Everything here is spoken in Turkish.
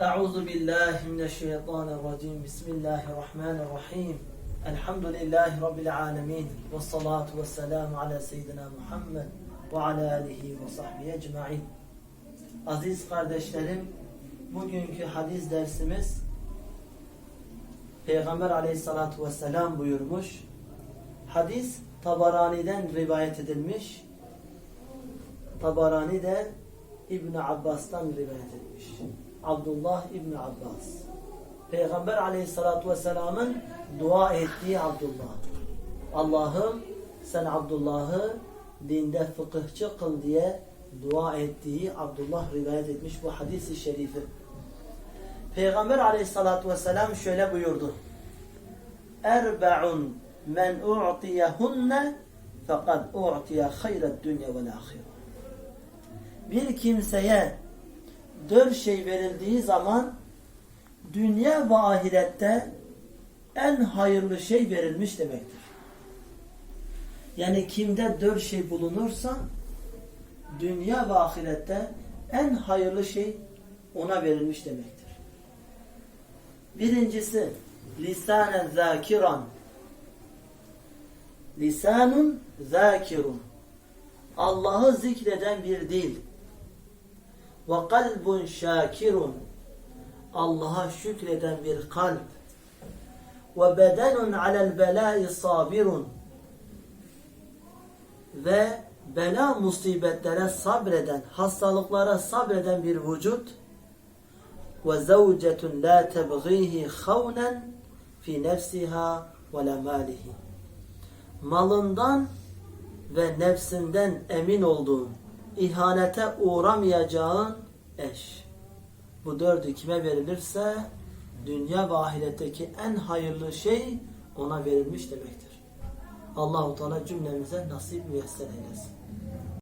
أعوذ بالله من الشيطان الرجيم بسم الله الرحمن الرحيم الحمد لله رب العالمين والصلاة والسلام على سيدنا Muhammed ve ala alihi ve sahbihi ecmain. Aziz kardeşlerim, bugünkü hadis dersimiz Peygamber aleyhissalatu vesselam buyurmuş. Hadis Tabarani'den rivayet edilmiş. Tabarani de İbn Abbas'tan rivayet etmiş. Abdullah İbn Abbas. Peygamber aleyhissalatu vesselamın dua ettiği Abdullah. Allah'ım sen Abdullah'ı dinde fıkıhçı kıl diye dua ettiği Abdullah rivayet etmiş bu hadisi şerifi. Peygamber aleyhissalatu vesselam şöyle buyurdu. Erbe'un men u'tiyehunne fakat u'tiye hayret dünya vel ahire. Bir kimseye dört şey verildiği zaman dünya ve ahirette en hayırlı şey verilmiş demektir. Yani kimde dört şey bulunursa dünya ve ahirette en hayırlı şey ona verilmiş demektir. Birincisi lisanen zakiran lisanun zakirun Allah'ı zikreden bir dil ve kalbun şakirun. Allah'a şükreden bir kalp. Ve bedenun alel belai sabirun. Ve bela musibetlere sabreden, hastalıklara sabreden bir vücut. Ve zevcetun la tebghihi havnen fi nefsiha ve la malından ve nefsinden emin olduğun, ihanete uğramayacağın eş. Bu dördü kime verilirse dünya ve ahiretteki en hayırlı şey ona verilmiş demektir. Allahu Teala cümlemize nasip müyesser eylesin.